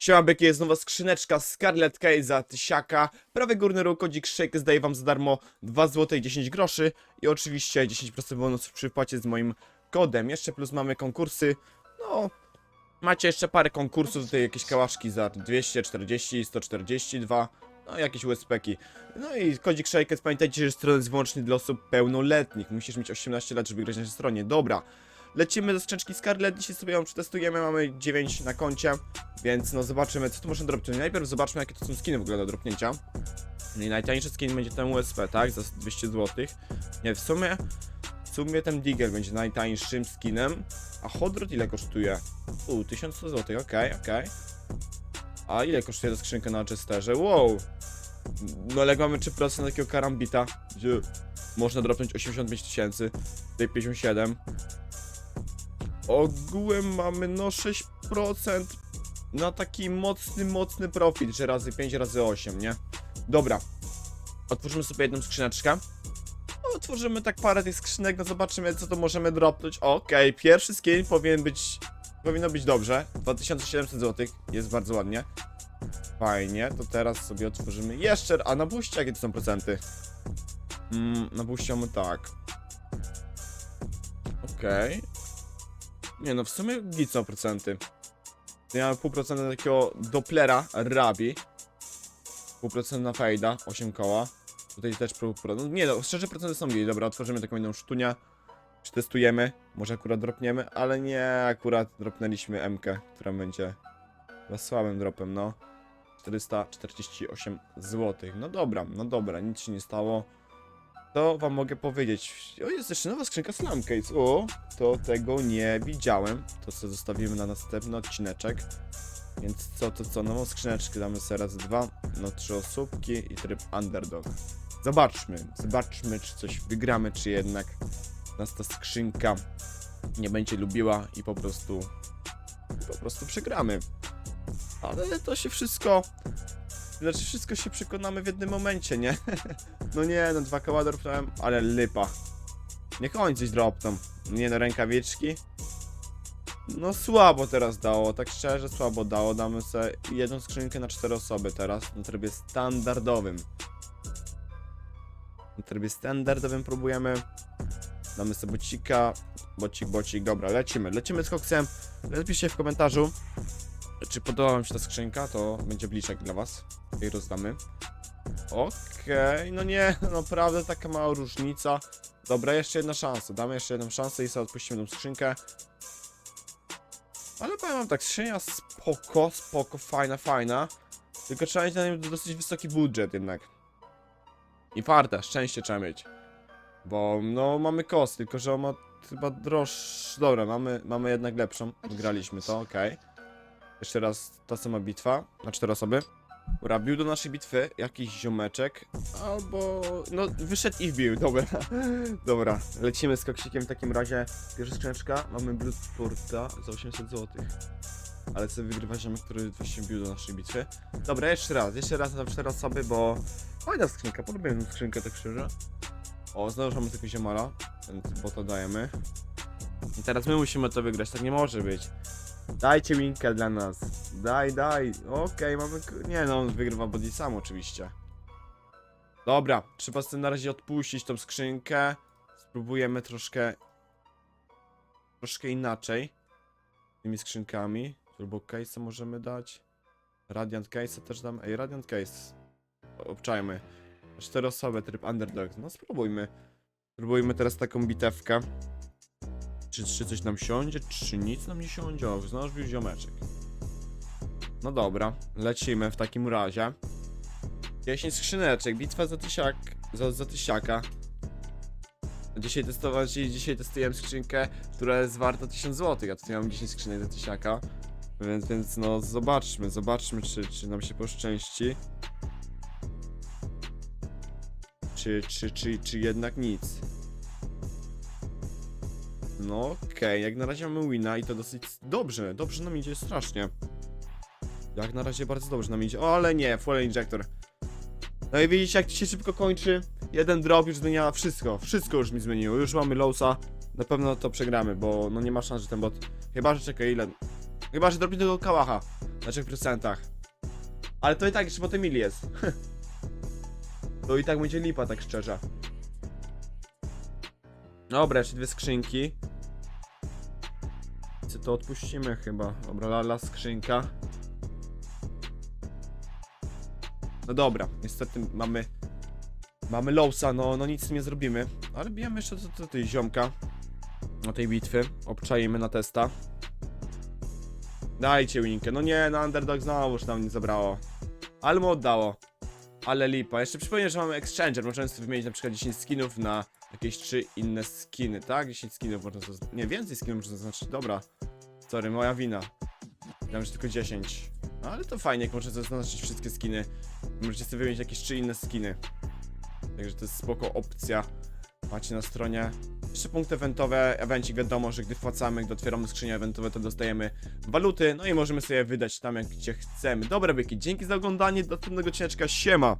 Siema byki, jest nowa skrzyneczka Scarlet Case za tysiaka. Prawy górny róg, kodzik Shake zdaje wam za darmo 2 zł i 10 groszy. I oczywiście 10% bonus przy wpłacie z moim kodem. Jeszcze plus mamy konkursy. No, macie jeszcze parę konkursów, tutaj jakieś kałaszki za 240, 142. No, jakieś USP-ki. No i kodzik Shakers, pamiętajcie, że strona jest wyłącznie dla osób pełnoletnich. Musisz mieć 18 lat, żeby grać na tej stronie. Dobra. Lecimy do skrzyneczki Scarlet, dzisiaj sobie ją przetestujemy, mamy 9 na koncie, więc no zobaczymy co tu można dropnąć. Najpierw zobaczmy jakie to są skiny w ogóle do dropnięcia. I najtańszy skin będzie ten USP, tak, za 200 zł. Nie, w sumie, w sumie ten Digger będzie najtańszym skinem, a Hodrot ile kosztuje? U, 1100 zł, okej, okej. A ile kosztuje ta skrzynka na Chesterze? Wow! No ale jak mamy 3% takiego karambita, gdzie można dropnąć 85 tysięcy, tutaj 57. Ogółem mamy no 6% na taki mocny, mocny profit, że razy 5, razy 8, nie? Dobra. Otworzymy sobie jedną skrzyneczkę. No, otworzymy tak parę tych skrzynek, no zobaczymy co to możemy dropnąć. Okej, pierwszy skin powinien być, powinno być dobrze. 2700 zł, jest bardzo ładnie. Fajnie, to teraz sobie otworzymy jeszcze, a na buście jakie to są procenty? Mm, na buście mamy tak. Okej. Nie no, w sumie git są procenty. Ja mam pół procenta takiego Dopplera Rabi. Pół procenta na Fejda, 8 koła. Tutaj też pół procenta. No nie no, szczerze procenty są git. Dobra, otworzymy taką jedną sztunię. Przetestujemy. Może akurat dropniemy, ale nie, akurat dropnęliśmy MK, która będzie słabym dropem, no. 448 zł. No dobra, no dobra, nic się nie stało. To wam mogę powiedzieć. O, jest jeszcze nowa skrzynka Slam Case. O, to tego nie widziałem. To co zostawimy na następny odcineczek. Więc co, to co, nową skrzyneczkę damy sobie raz dwa, no trzy osóbki i tryb underdog. Zobaczmy, zobaczmy czy coś wygramy, czy jednak nas ta skrzynka nie będzie lubiła i po prostu, po prostu przegramy. Ale to się wszystko, znaczy wszystko się przekonamy w jednym momencie, nie? No nie, no dwa koła dropnąłem, ale lipa. Niech oni coś dropną. Nie no, rękawiczki. No słabo teraz dało, tak szczerze słabo dało. Damy sobie jedną skrzynkę na cztery osoby teraz, na trybie standardowym. Na trybie standardowym próbujemy. Damy sobie bocika, bocik, bocik, dobra, lecimy. Lecimy z koksem. Napiszcie w komentarzu, czy podoba wam się ta skrzynka, to będzie bliczek dla was. I rozdamy. Okej, no nie, naprawdę taka mała różnica. Dobra, jeszcze jedna szansa. Damy jeszcze jedną szansę i sobie odpuścimy tą skrzynkę. Ale powiem wam tak, skrzynia spoko, spoko, fajna, fajna. Tylko trzeba mieć na nim dosyć wysoki budżet jednak. I farta, szczęście trzeba mieć. Bo no mamy kost, tylko że on ma chyba droższy. Dobra, mamy, mamy jednak lepszą. Wygraliśmy to, okej. Jeszcze raz ta sama bitwa na cztery osoby. Dobra, wbił do naszej bitwy jakiś ziomeczek, albo... no wyszedł i wbił, dobra. dobra, lecimy z koksikiem w takim razie. Pierwsza skrzyneczka, mamy Bloodsporta za 800 zł. Ale sobie wygrywa ziomek, który właśnie wbił do naszej bitwy. Dobra, jeszcze raz, jeszcze raz na cztery osoby, bo... Fajna skrzynka, polubiłem tę skrzynkę tak szczerze. O, znowu mamy tego ziomala, więc bo to dajemy. I teraz my musimy to wygrać, tak nie może być. Dajcie linkę dla nas. Daj, daj. Okej, mamy. Nie no, on wygrywa body sam oczywiście. Dobra, trzeba sobie na razie odpuścić tą skrzynkę. Spróbujemy troszkę. Troszkę inaczej. Tymi skrzynkami. Turbo Case'a możemy dać. Radiant Case'a też dam. Ej, Radiant Case. Obczajmy. Cztery osoby, tryb underdog. No spróbujmy. Spróbujmy teraz taką bitewkę. Czy, czy coś nam siądzie, czy nic nam nie siądzie? O, znowu wbił ziomeczek. No dobra, lecimy w takim razie. 10 skrzyneczek, bitwa za tysiak, za, za tysiaka. Dzisiaj testować, dzisiaj testujemy skrzynkę, która jest warta 1000 zł. Ja tutaj mam 10 skrzynek za tysiaka. Więc, więc no zobaczmy, zobaczmy czy, czy nam się poszczęści. Czy, czy, czy, czy jednak nic. No okej, jak na razie mamy wina i to dosyć dobrze, dobrze nam idzie strasznie. Jak na razie bardzo dobrze nam idzie, o ale nie, fuel injector. No i widzicie jak się szybko kończy, jeden drop już zmienia wszystko, wszystko już mi zmieniło, już mamy lowsa, na pewno to przegramy, bo no nie ma szans, że ten bot, chyba że czekaj ile, chyba że dropnie tego kałacha. Na 3%. Ale to i tak jeszcze potem mil jest. to i tak będzie lipa, tak szczerze. Dobra, jeszcze dwie skrzynki. To odpuścimy chyba. Dobra, lala skrzynka. No dobra, niestety mamy. Mamy Lowsa, no, no nic nie zrobimy. Ale bijemy jeszcze do, do tej ziomka. Na tej bitwy. Obczajmy na testa. Dajcie winkę. No nie, no Underdog znowuż nam nie zabrało. Ale mu oddało. Ale lipa. Jeszcze przypomnę, że mamy Exchanger. Możemy sobie wymienić na przykład 10 skinów na jakieś 3 inne skiny, tak? 10 skinów można zaz- Nie, więcej skinów można zaznaczyć. Dobra. Sorry, moja wina. Dam, że tylko 10. No ale to fajnie, jak możecie zaznaczyć wszystkie skiny. Możecie sobie wymienić jakieś 3 inne skiny. Także to jest spoko opcja. Macie na stronie jeszcze punkty eventowe, evencik wiadomo, że gdy wpłacamy, gdy otwieramy skrzynie eventowe, to dostajemy waluty, no i możemy sobie wydać tam jak gdzie chcemy. Dobra byki, dzięki za oglądanie, do następnego odcineczka, siema!